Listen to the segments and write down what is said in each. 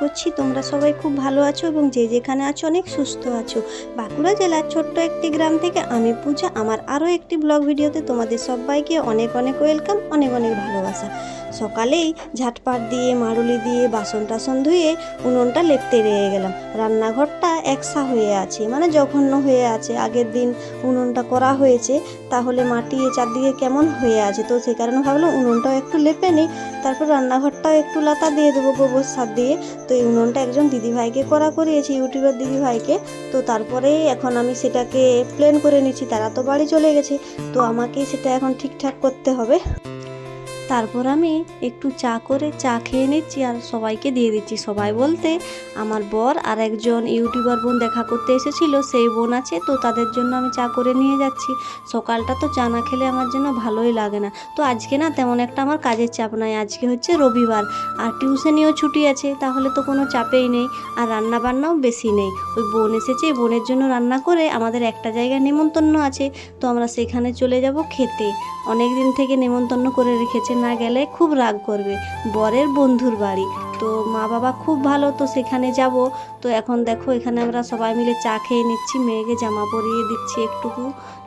করছি তোমরা সবাই খুব ভালো আছো এবং যে যেখানে আছো অনেক সুস্থ আছো। বাঁকুড়া জেলার ছোট্ট একটি গ্রাম থেকে আমি পূজা। আমার আরও একটি ব্লগ ভিডিওতে তোমাদের সবাইকে অনেক অনেক ওয়েলকাম, অনেক অনেক ভালোবাসা। সকালেই ঝাটপাট দিয়ে, মারুলি দিয়ে, বাসন টাসন ধুয়ে, উনুনটা লেপতে রয়ে গেলাম। রান্নাঘরটা একসা হয়ে আছে মানে জঘন্য হয়ে আছে। আগের দিন উনুনটা করা হয়েছে, তাহলে মাটি চারদিকে কেমন হয়ে আছে? তো সেই কারণে ভাবলাম উনুনটাও একটু লেপে নিই, তারপর রান্নাঘরটাও একটু লাতা দিয়ে দেবো গোবর সার দিয়ে। তো এই উনুনটা একজন দিদিভাইকে করা করিয়েছি, ইউটিউবের দিদিভাইকে। তো তারপরে এখন আমি সেটাকে প্লেন করে নিচ্ছি, তারা তো বাড়ি চলে গেছে। তো আমাকে সেটা এখন ঠিকঠাক করতে হবে। তারপর আমি একটু চা করে চা খেয়ে নিচ্ছি আর সবাইকে দিয়ে দিচ্ছি। সবাই বলতে আমার বর আর একজন ইউটিউবার বোন দেখা করতে এসেছিল, সেই বোন আছে তো তাদের জন্য আমি চা করে নিয়ে যাচ্ছি। সকালটা তো চা না খেলে আমার জন্য ভালোই লাগে না। তো আজকে না তেমন একটা আমার কাজের চাপ নাই, আজকে হচ্ছে রবিবার। আর টিউশনিও ছুটি আছে, তাহলে তো কোনো চাপেই নেই। আর রান্না বান্নাও বেশি নেই। ওই বোন এসেছে, বোনের জন্য রান্না করে আমাদের একটা জায়গায় নেমন্তন্ন আছে, তো আমরা সেখানে চলে যাব খেতে। অনেক দিন থেকে নেমন্তন্ন করে রেখেছে না গেলে খুব রাগ করবে। বরের বন্ধুর বাড়ি। তো মা বাবা খুব ভালো, তো সেখানে যাব। তো এখন দেখো, এখানে আমরা সবাই মিলে চা খেয়ে নিচ্ছি, মেয়েকে জামা পরিয়ে দিচ্ছি একটুকু।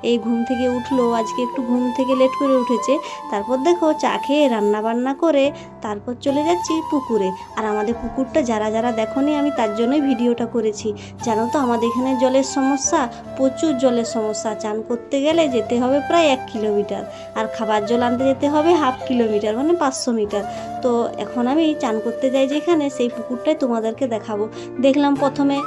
এই ঘুম থেকে উঠল, আজকে একটু ঘুম থেকে লেট করে উঠেছে। তারপর দেখো, চা খেয়ে রান্না বান্না করে তারপর চলে যাচ্ছি পুকুরে। আর আমাদের পুকুরটা যারা যারা দেখোনি, আমি তার জন্যই ভিডিওটা করেছি। জানো তো, আমাদের এখানে জলের সমস্যা, প্রচুর জলের সমস্যা। চান করতে গেলে যেতে হবে প্রায় এক কিলোমিটার, আর খাবার জল আনতে যেতে হবে হাফ কিলোমিটার মানে পাঁচশো মিটার। তো এখন আমি চান করতে যাই যেখানে সেই পুকুরটাই তোমাদেরকে দেখাবো। দেখলাম প্রথমে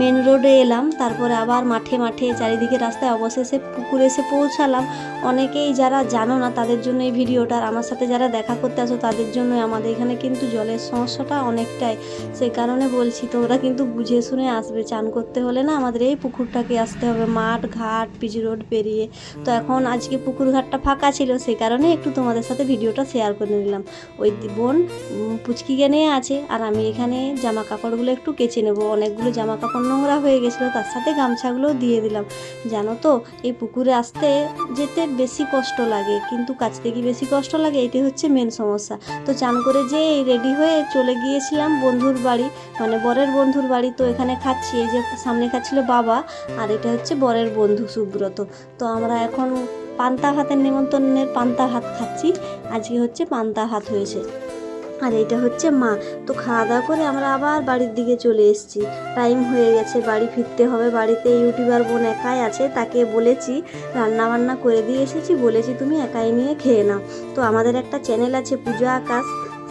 মেন রোডে এলাম, তারপরে আবার মাঠে মাঠে চারিদিকে রাস্তায় অবশেষে পুকুরে এসে পৌঁছালাম। অনেকেই যারা জানো না তাদের জন্য এই ভিডিওটা আমার সাথে যারা দেখা করতে আসো তাদের জন্য আমাদের এখানে কিন্তু জলের সমস্যাটা অনেকটাই। সেই কারণে বলছি, তোমরা কিন্তু বুঝে শুনে আসবে, চান করতে হলে না আমাদের এই পুকুরটাকে আসতে হবে, মাঠ, ঘাট পিজি রোড পেরিয়ে। তো এখন আজকে পুকুর ঘাটটা ফাঁকা ছিল সেই কারণে একটু তোমাদের সাথে ভিডিওটা শেয়ার করে নিলাম। ওই বোন পুচকি নিয়ে আছে, আর আমি এখানে জামা কাপড়গুলো একটু কেচে নেব, অনেকগুলো জামা কাপড় নোংরা হয়ে গেছিল, তার সাথে গামছাগুলোও দিয়ে দিলাম। জানো তো, এই পুকুরে আসতে যেতে বেশি কষ্ট লাগে, কিন্তু কাচতে কি বেশি কষ্ট লাগে, এটাই হচ্ছে মেন সমস্যা। তো চান করে যে রেডি হয়ে চলে গিয়েছিলাম বন্ধুর বাড়ি মানে বরের বন্ধুর বাড়ি, তো এখানে খাচ্ছি, এই যে সামনে খাচ্ছিল বাবা, আর এটা হচ্ছে বরের বন্ধু সুব্রত। তো আমরা এখন পান্তা ভাতের নিমন্ত্রণের পান্তা ভাত খাচ্ছি, আজকে হচ্ছে পান্তা ভাত হয়েছে। আর এটা হচ্ছে মা। তো খাওয়া দাওয়া করে আমরা আবার বাড়ির দিকে চলে এসেছি। টাইম হয়ে গেছে, বাড়ি ফিরতে হবে। বাড়িতে ইউটিউবার বোন একাই আছে, তাকে বলেছি রান্না বান্না করে দিয়ে এসেছি। বলেছি, তুমি একাই নিয়ে খেয়ে নাও। তো আমাদের একটা চ্যানেল আছে, পূজা আকাশ।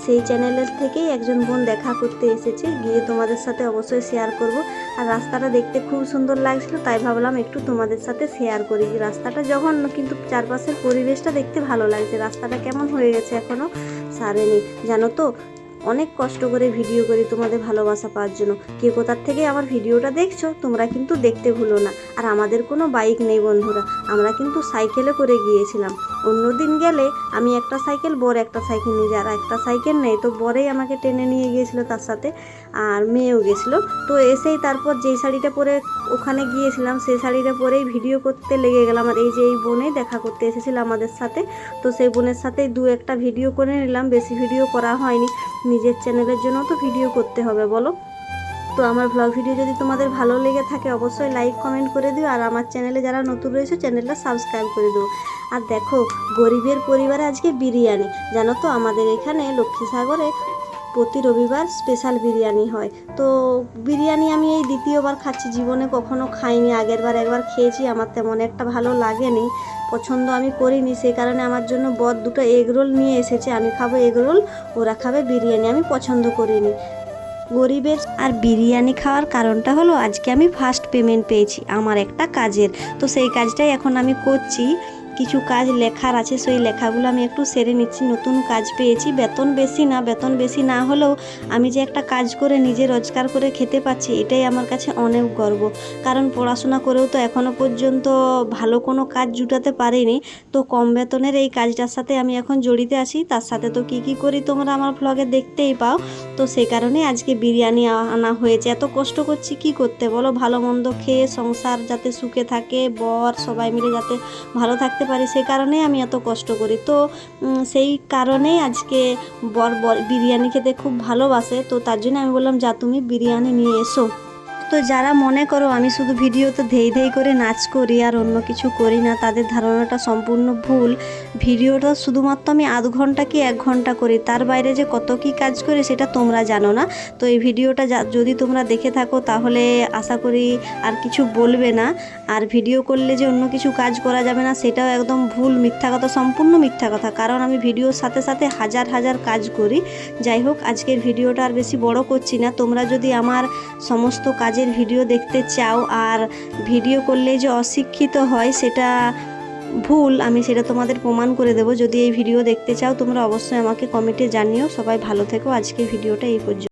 সেই চ্যানেলের থেকেই একজন বোন দেখা করতে এসেছে। গিয়ে তোমাদের সাথে অবশ্যই শেয়ার করব। আর রাস্তাটা দেখতে খুব সুন্দর লাগছিল, তাই ভাবলাম একটু তোমাদের সাথে শেয়ার করি। রাস্তাটা যখন কিন্তু চারপাশের পরিবেশটা দেখতে ভালো লাগছে। রাস্তাটা কেমন হয়ে গেছে এখনও সারেনি। জানো তো, অনেক কষ্ট করে ভিডিও করি তোমাদের ভালোবাসা পাওয়ার জন্য। কে কোথার থেকে আমার ভিডিওটা দেখছ, তোমরা কিন্তু দেখতে ভুলো না। আর আমাদের কোনো বাইক নেই বন্ধুরা। আমরা কিন্তু সাইকেলে করে গিয়েছিলাম। অন্যদিন গেলে আমি একটা সাইকেল, বর একটা সাইকেল নিয়ে যাই আর একটা সাইকেল নেই, তো বরেই আমাকে টেনে নিয়ে গিয়েছিল তার সাথে, আর মেয়েও গেছিল। তো এসেই তারপর যেই শাড়িটা পরে ওখানে গিয়েছিলাম, সেই শাড়িটা পরেই ভিডিও করতে লেগে গেলাম। আর এই যে এই বোনে দেখা করতে এসেছিল আমাদের সাথে, তো সেই বোনের সাথে দু একটা ভিডিও করে নিলাম। বেশি ভিডিও করা হয়নি। নিজের চ্যানেলের জন্য তো ভিডিও করতে হবে, বলো। তো আমার ভ্লগ ভিডিও যদি তোমাদের ভালো লেগে থাকে, অবশ্যই লাইক কমেন্ট করে দিও। আর আমার চ্যানেলে যারা নতুন রয়েছে চ্যানেলটা সাবস্ক্রাইব করে দিও। আর দেখো, গরিবের পরিবারে আজকে বিরিয়ানি। জানো তো, আমাদের এখানে লক্ষ্মীসাগরে প্রতি রবিবার স্পেশাল বিরিয়ানি হয়। তো বিরিয়ানি আমি এই দ্বিতীয়বার খাচ্ছি, জীবনে কখনো খাইনি। আগের বার একবার খেয়েছি, আমার তেমন একটা ভালো লাগেনি। পছন্দ আমি করিনি সেই কারণে আমার জন্য বদ দুটো এগ রোল নিয়ে এসেছে। আমি খাব এগ রোল ওরা খাবে বিরিয়ানি, আমি পছন্দ করিনি। গরিবের আর বিরিয়ানি খাওয়ার কারণটা হলো আজকে আমি ফার্স্ট পেমেন্ট পেয়েছি, আমার একটা কাজের। তো সেই কাজটাই এখন আমি করছি। কিছু কাজ লেখার আছে, সেই লেখাগুলো আমি একটু সেরে নিচ্ছি। নতুন কাজ পেয়েছি। বেতন বেশি না, বেতন বেশি না হলেও আমি যে একটা কাজ করে নিজে রোজগার করে খেতে পাচ্ছি, এটাই আমার কাছে অনেক গর্ব। কারণ পড়াশোনা করেও তো এখনও পর্যন্ত ভালো কোনো কাজ জুটাতে পারিনি। তো কম বেতনের এই কাজটার সাথে আমি এখন জড়িত আছি। তার সাথে তো কী কী করি তোমরা আমার ব্লগে দেখতেই পাও। তো সেই কারণে আজকে বিরিয়ানি আনা হয়েছে। এত কষ্ট করছি কি করতে? বলো, ভালো মন্দ খেয়ে সংসার যাতে সুখে থাকে, বর সবাই মিলে যাতে ভালো থাকতে পারি, সেই কারণেই আমি এত কষ্ট করি। তো সেই কারণেই আজকে বর বর বিরিয়ানি খেতে খুব ভালোবাসে। তো তার জন্য আমি বললাম, যা তুমি বিরিয়ানি নিয়ে এসো। তো যারা মনে করো আমি শুধু ভিডিওতে ধেই ধেই করে নাচ করি আর অন্য কিছু করি না, তাদের ধারণাটা সম্পূর্ণ ভুল। ভিডিওটা শুধুমাত্র আমি আধ ঘণ্টা কি এক ঘণ্টা করি? তার বাইরে যে কত কি কাজ করি সেটা তোমরা জানো না। তো এই ভিডিওটা যদি তোমরা দেখে থাকো তাহলে আশা করি আর কিছু বলবে না। আর ভিডিও করলে যে অন্য কিছু কাজ করা যাবে না, সেটাও একদম ভুল, মিথ্যা কথা, সম্পূর্ণ মিথ্যা কথা। কারণ আমি ভিডিওর সাথে সাথে হাজার হাজার কাজ করি। যাই হোক, আজকের ভিডিওটা আর বেশি বড় করছি না। তোমরা যদি আমার সমস্ত কাজের ভিডিও দেখতে চাও আর ভিডিও করলে যে অশিক্ষিত হয় সেটা ভুল, আমি সেটা তোমাদের প্রমাণ করে দেবো। যদি এই ভিডিও দেখতে চাও তোমরা অবশ্যই আমাকে কমেন্টে জানিও। সবাই ভালো থেকো। আজকে ভিডিওটা এই পর্যন্ত।